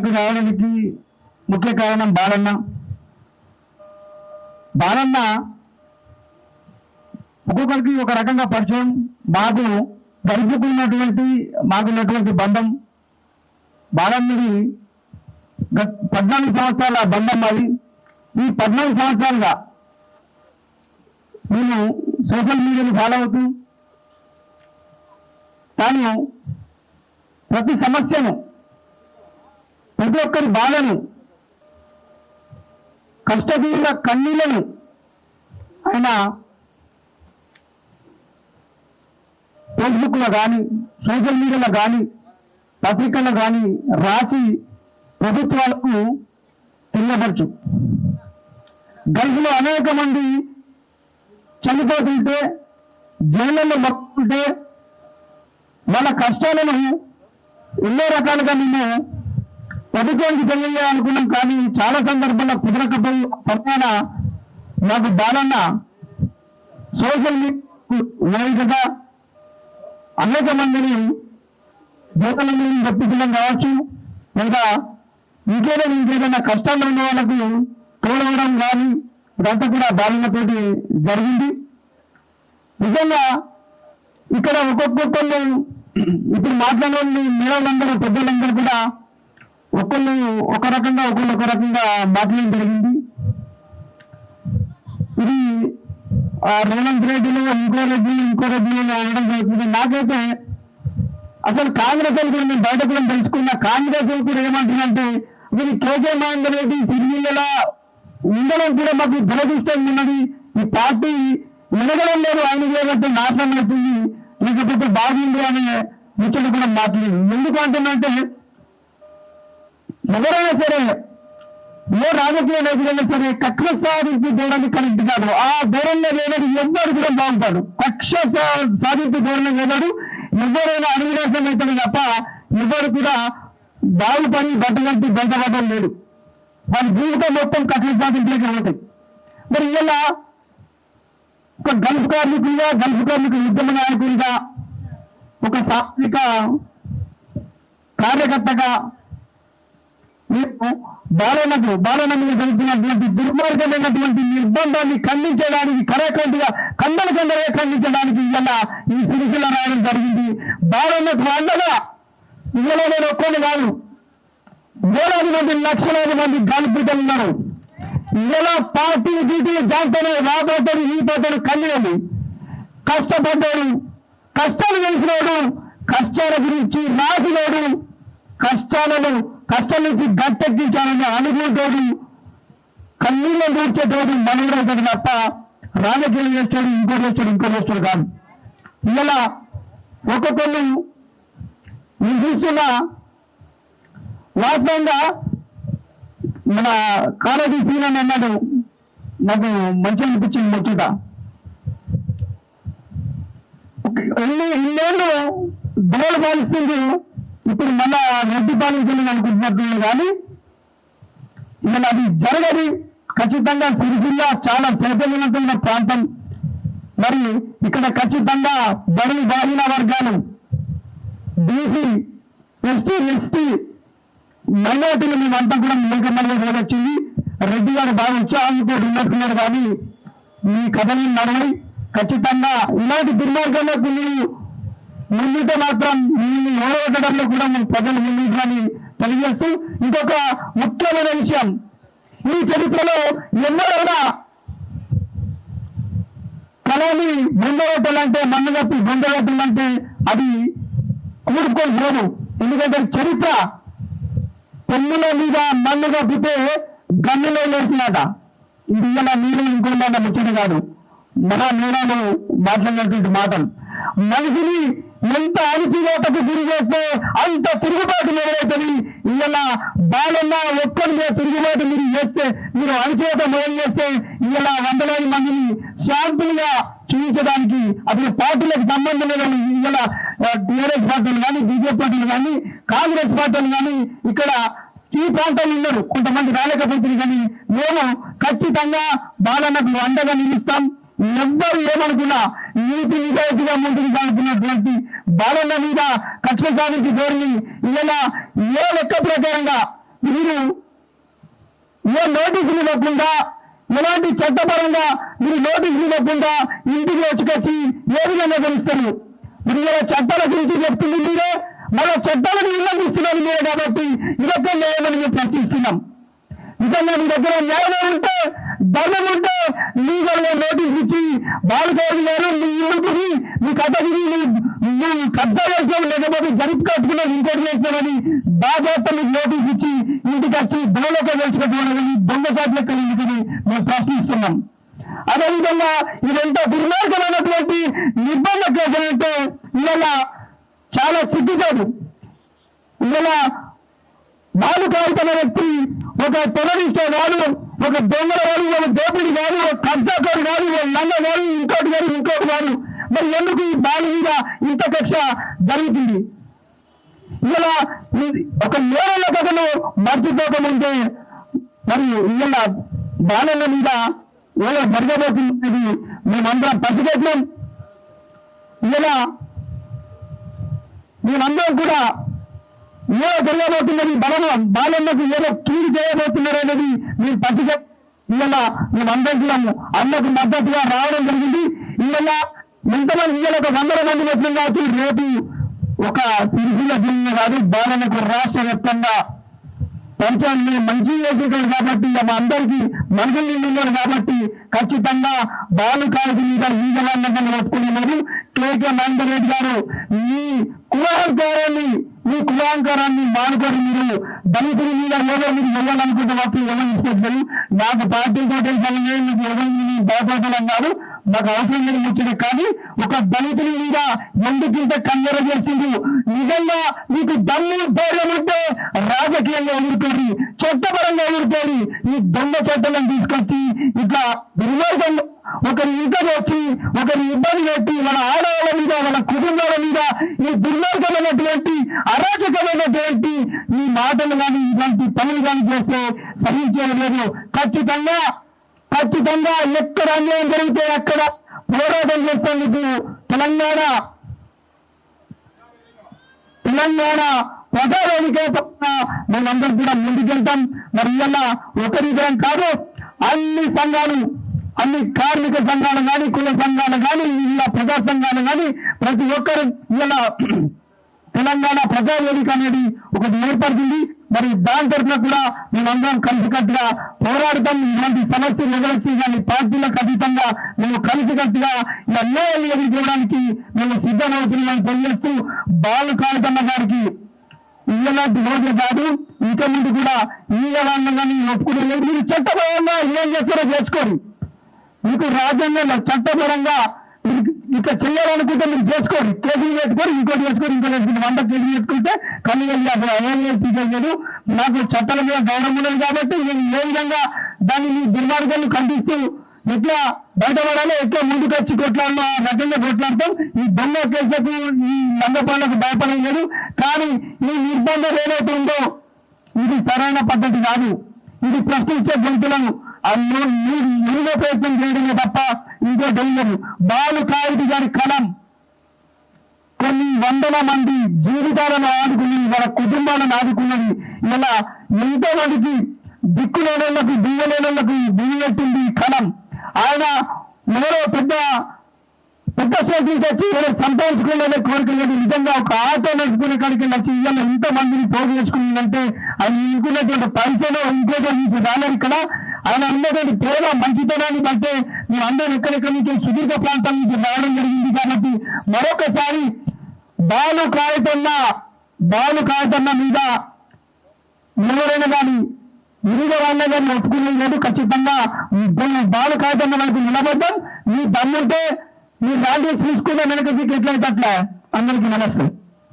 ఇక్కడికి రావడానికి ముఖ్య కారణం బాలన్న. బాలన్న ఒక్కొక్కరికి ఒక రకంగా పరిచయం మాకు గడుపుకున్నటువంటి మాకున్నటువంటి బంధం. బాలన్నది గత పద్నాలుగు సంవత్సరాల బంధం అది ఈ పద్నాలుగు సంవత్సరాలుగా నేను సోషల్ మీడియాని ఫాలో అవుతూ తాను ప్రతి సమస్యను ప్రతి ఒక్కరి బాధను కష్టదీర్ఘ కన్నీళ్ళను ఆయన ఫేస్బుక్లో కానీ సోషల్ మీడియాలో కానీ పత్రికల్లో కానీ రాసి ప్రభుత్వాలకు తెలియపరచు. గల్ఫ్లో అనేక మంది చనిపోతుంటే జైళ్ళలో మొక్కుంటే వాళ్ళ కష్టాలను ఎన్నో రకాలుగా మేము ప్రభుత్వానికి తెలియజేయాలనుకున్నాం కానీ చాలా సందర్భాల్లో కుదరకపోయి సమాన నాకు బాలన్న సోషల్ మీడియా అనేక మందిని జీవనంలో తప్పించడం కావచ్చు లేదా ఇంకేదైనా ఇంకేదైనా కష్టాలు ఉన్న వాళ్ళకు తోడవడం కానీ ఇదంతా కూడా బాలన్నతోటి జరిగింది. నిజంగా ఇక్కడ ఒక్కొక్కరు ఇప్పుడు మాట్లాడే మేడలందరూ పెద్దలందరూ కూడా ఒకళ్ళు ఒక రకంగా ఒకళ్ళు ఒక రకంగా మాట్లాడడం జరిగింది. ఇది రేవంత్ రెడ్డిలో ఇంకో రెడ్డి ఇంకో రెడ్డి అని అనడం జరుగుతుంది. నాకైతే అసలు కాంగ్రెస్ కూడా నేను బయట కూడా తెలుసుకున్న. కాంగ్రెస్ కూడా ఏమంటుందంటే అసలు కేకే మహేందర్ రెడ్డి సిరిమిల్ల ఉండడం కూడా మాకు దురదృష్టం ఉన్నది. ఈ పార్టీ ఎనగడం లేదు ఆయన లేదంటే నాశనం అవుతుంది. లేకపోతే బాగుంది అనే ముచ్చట కూడా మాట్లాడింది ఎందుకు అంటున్నంటే ఎవరైనా సరే ఏ రాజకీయ నాయకుడైనా సరే కక్ష సాధింపు ధోరణి కరెక్ట్ కాదు ఆ ధోరణిలో లేనది ఎవ్వరు కూడా బాగుంటాడు కక్ష సా- సాధింపు ధోరణి లేనడు ఎవరైనా అనుగ్రహం అవుతాడు తప్ప ఎవరు కూడా బాగుపడి బట్టగంటి బయటపడడం లేడు వాళ్ళ జీవితం మొత్తం కక్ష సాధింపులకే ఉంటాయి. మరి ఇలా ఒక గల్ఫ్ కార్మికులుగా గల్ఫ్ కార్మిక ఉద్యమ నాయకులుగా ఒక సాత్విక కార్యకర్తగా మేము బాలనకు బాలనకు మీద జరుగుతున్నటువంటి దుర్మార్గమైనటువంటి నిర్బంధాన్ని ఖండించడానికి కరకంటిగా కందలు కండగా ఖండించడానికి ఇలా ఈ సిరిసిల్ల రాయడం జరిగింది. బాలనకు అండగా ఇవాళ నేను ఒక్కని కాదు. వేలాది మంది లక్షలాది మంది గాలిపీతలు ఉన్నారు. ఇలా పార్టీ గీటీ జాగ్రత్తలు రాబోతాడు ఈ పోతాడు కన్యని కష్టపడ్డాడు కష్టాలు తెలిసినోడు కష్టాల గురించి రాసినోడు కష్టాలను కష్టం నుంచి గట్టెక్కించాలని అనుకుంటాడు కన్నీళ్ళు దూర్చేటోడు మనవుడు తప్ప రాజకీయం చేస్తాడు ఇంకో చేస్తాడు ఇంకో చేస్తాడు కాదు. ఇలా ఒక్కొక్కళ్ళు నేను చూస్తున్న వాస్తవంగా మన కాలేజీ సీన్ అని అన్నాడు. నాకు మంచి అనిపించింది ముచ్చట ఎన్ని ఇన్నేళ్ళు దోళ పాలిస్తుంది ఇప్పుడు మళ్ళా రెడ్డి పాలించాలని అనుకుంటున్నట్టు కానీ ఇలా అది జరగదు. ఖచ్చితంగా సిరిసిల్ల చాలా చైతన్యవంతమైన ప్రాంతం. మరి ఇక్కడ ఖచ్చితంగా బడి బాలిన వర్గాలు బీసీ ఎస్టీ ఎస్టీ మైనార్టీలు మేమంతా కూడా మేకమల్లి వచ్చింది. రెడ్డి గారు బాగా ఉత్సాహంతో ఉన్నట్టున్నారు కానీ మీ కథలు నడవై ఖచ్చితంగా ఇలాంటి దుర్మార్గంలో మీరు ముందుంటే మాత్రం మీ ఓడగొట్టడంలో కూడా మేము ప్రజలు ముందుంటారని తెలియజేస్తూ ఇంకొక ముఖ్యమైన విషయం. ఈ చరిత్రలో ఎవరైనా కళని బొందగొట్టాలంటే మన్ను కప్పి బొందగొట్టాలంటే అది కూడుకొని పోదు. ఎందుకంటే చరిత్ర పెన్నుల మీద మన్ను కప్పితే గన్నులో లేచినాట ఇది ఇలా మీరు ఇంకొండ ముచ్చట కాదు. మన నేరాలు మాట్లాడినటువంటి మాటలు. మనిషిని ఎంత అణిచివేతకు గురి చేస్తే అంత తిరుగుబాటు మొదలవుతుంది ఇలా బాలన్న ఒక్కరి మీద తిరుగుబాటు మీరు చేస్తే మీరు అణిచివేత మొదలు చేస్తే ఇలా వందలాది మందిని శాంపుల్గా చూపించడానికి అసలు పార్టీలకు సంబంధం లేదని ఇలా టీఆర్ఎస్ పార్టీలు కానీ బీజేపీ పార్టీలు కానీ కాంగ్రెస్ పార్టీలు కానీ ఇక్కడ ఈ ప్రాంతంలో ఉన్నారు. కొంతమంది రాలేకపోతుంది కానీ మేము ఖచ్చితంగా బాలన్నకు అండగా నిలుస్తాం. ఎవ్వరు ఏమనుకున్నా నీతి నిజాయితీగా ముందుకు సాగుతున్నటువంటి బాలన్న మీద కక్ష సాధించి ధోరణి ఇలా ఏ లెక్క ప్రకారంగా మీరు ఏ నోటీసులు ఇవ్వకుండా ఎలాంటి చట్టపరంగా మీరు నోటీసులు ఇవ్వకుండా ఇంటికి వచ్చుకొచ్చి ఏ విధంగా గెలుస్తారు? మీరు ఇలా చట్టాల గురించి చెప్తుంది మీరే మన చట్టాలను ఉల్లంఘిస్తున్నారు మీరే కాబట్టి ఇదొక న్యాయమని మేము ప్రశ్నిస్తున్నాం. నిజంగా మీ దగ్గర న్యాయం ఉంటే ధర్మం ఉంటే లీగల్గా నోటీస్ ఇచ్చి బాలకోడి గారు మీ ఇంటికి మీ కథగిరి నువ్వు కబ్జా చేసినావు లేకపోతే జరిపి కట్టుకున్నావు ఇంకోటి చేసినావని బాధ్యత మీకు నోటీస్ ఇచ్చి ఇంటికి వచ్చి దొంగలకే గెలుచుకోవడం దొంగ చాట్ లెక్క ఎందుకని మేము ప్రశ్నిస్తున్నాం. అదేవిధంగా ఇదంతా దుర్మార్గమైనటువంటి నిర్బంధ కేసులంటే ఇలా చాలా సిగ్గుచాడు ఇలా బాలుకాయుతమైన వ్యక్తి ఒక టెర్రరిస్ట్ వాడు ఒక దొంగల వాడు ఒక దోపిడి కాదు ఒక కబ్జాకోడు కాదు ఒక లంగ కాదు ఇంకోటి కాదు ఇంకోటి కాదు మరి ఎందుకు ఈ బాలు మీద ఇంత కక్ష జరుగుతుంది? ఇలా ఒక నేరల కథను మర్చిపోకముందే మరి ఇలా బాలల మీద ఏదో జరగబోతున్నది మేమందరం పసిగట్టినాం ఇలా మేమందరం కూడా ఏదో జరగబోతున్నది బలం బాలన్నకు ఏదో కీడు చేయబోతున్నారు అనేది మీరు పసిగ ఇవాళ మేమందరం కూడా అన్నకు మద్దతుగా రావడం జరిగింది. ఇవాళ ఎంతమంది ఇవాళ ఒక వందల మంది వచ్చిన కావచ్చు రేపు ఒక సిరిసిల్ల జిల్లా కాదు బాలన్నకు రాష్ట్ర వ్యాప్తంగా పంచాన్ని మంచి చేసేటాడు కాబట్టి మా అందరికి మనుషులు నిండున్నాడు కాబట్టి ఖచ్చితంగా బాలు కాలుకి మీద ఈగలాన్ని ఒప్పుకున్నారు కేకే మహేందర్ రెడ్డి గారు మీ కులాంకారాన్ని మీ కులాంకారాన్ని మానుకొని మీరు దళితుల మీద ఏదో మీరు వెళ్ళాలనుకుంటే మాత్రం వెళ్ళనిస్తారు నాకు పార్టీతో తెలిసాలని మీకు ఎవరిని భయపడడం నాకు మాకు అవసరం లేని ముచ్చట కానీ ఒక దళితుని మీద ఎందుకు ఇంత కన్నెర చేసింది. నిజంగా మీకు దమ్ము ధైర్యం ఉంటే రాజకీయంగా ఎదుర్కోండి చట్టపరంగా ఎదుర్కొని ఈ దొంగ చట్టాలను తీసుకొచ్చి ఇట్లా దుర్మార్గంగా ఒకరి ఇంటికి వచ్చి ఒకరి ఇబ్బంది పెట్టి మన ఆడవాళ్ళ మీద మన కుటుంబాల మీద ఈ దుర్మార్గమైనటువంటి అరాచకమైనటువంటి ఈ మాటలు కానీ ఇలాంటి పనులు కానీ చేస్తే సహించేది లేదు. ఖచ్చితంగా ఖచ్చితంగా ఎక్కడ అన్యాయం జరిగితే అక్కడ పోరాటం చేసేందుకు తెలంగాణ. తెలంగాణ ప్రజావేదిక మేమందరం కూడా ముందుకెళ్తాం మరి ఇలా ఒకరిద్దరం కాదు అన్ని సంఘాలు అన్ని కార్మిక సంఘాలు కానీ కుల సంఘాలు కానీ ఇలా ప్రజా సంఘాలు కానీ ప్రతి ఒక్కరు ఇలా తెలంగాణ ప్రజావేదిక అనేది ఒకటి ఏర్పడుతుంది. మరి దాని తరఫున కూడా మేమందరం కలిసికట్టుగా పోరాడతాం. ఇలాంటి సమస్యలు ఎదురొచ్చి కానీ పార్టీలకు అతీతంగా మేము కలిసికట్టుగా ఈ అన్యాయాన్ని ఎదుర్కోవడానికి మేము సిద్ధమవుతున్నామని తెలియజేస్తూ బాలు కాళకమ్మ గారికి ఇలాంటి రోజులు కాదు. ఇంకా ముందు కూడా ఈ కానీ ఒప్పుకునే లేదు. మీరు చట్టపరంగా ఏం చేస్తారో చేసుకోండి మీకు రాజ్యాంగంలో చట్టపరంగా ఇట్లా చేయాలనుకుంటే మీరు చేసుకోండి. కేసులు పెట్టుకొని ఇంకోటి చేసుకోరు ఇంకోటి వేసుకుంటే వంద కేసులు పెట్టుకుంటే కళ్ళు వెళ్ళి నాకు చట్టాల మీద గౌరవం ఉన్నది కాబట్టి నేను ఏ విధంగా దాన్ని మీ దుర్మార్గాన్ని ఖండిస్తూ ఎట్లా బయటపడాలో ఎట్లా ముందుకు వచ్చి కొట్లాడలో రకంగా కొట్లాడతాం. ఈ దొంగ కేసులకు ఈ లంగపాలకు భయపడలేదు కానీ ఈ నిర్బంధం ఏదైతే ఉందో ఇది సరైన పద్ధతి కాదు. ఇది ప్రశ్నించే గొంతులను నిరుగ ప్రయత్నం చేయడమే తప్ప ఇంకోటి లేదు. బాలు కాయిటి గారి కలం. కొన్ని వందల మంది జీవితాలను ఆదుకున్నది వాళ్ళ కుటుంబాలను ఆదుకున్నది ఇలా ఎంతో మందికి దిక్కులేనోళ్ళకు దివ్యలేనోళ్ళకు దివ్యెట్టింది ఈ కలం. ఆయన ఎవరో పెద్ద పెద్ద సోకి వచ్చి ఎవరో సంపాదించుకునే కోరిక లేదు. నిజంగా ఒక ఆటో నడుపుకునే కాడికి వచ్చి ఇవాళ ఎంత మందిని పోగు చేసుకున్నాడంటే ఆయన ఇంకున్నటువంటి పైసలు ఇంకోటి నుంచి రాలేదు ఇక్కడ. ఆయన ఉన్నటువంటి ప్రేమ మంచితనాన్ని బట్టే మీ అందరం ఎక్కడెక్కడి నుంచి సుదీర్ఘ ప్రాంతం నుంచి రావడం జరిగింది కాబట్టి మరొకసారి బాలు కాయతన్న బాలు కాయతన్న మీద ఎవరైనా కానీ వివిధ వాళ్ళ కానీ ఒప్పుకునేది లేదు ఖచ్చితంగా బాలు కాయతన్న మనకు నిలబడ్డం. మీ దమ్ముంటే మీ లాంటి చూసుకుంటే వెనక సీట్లు ఎట్లయితే అట్లా? అందరికీ నమస్తే.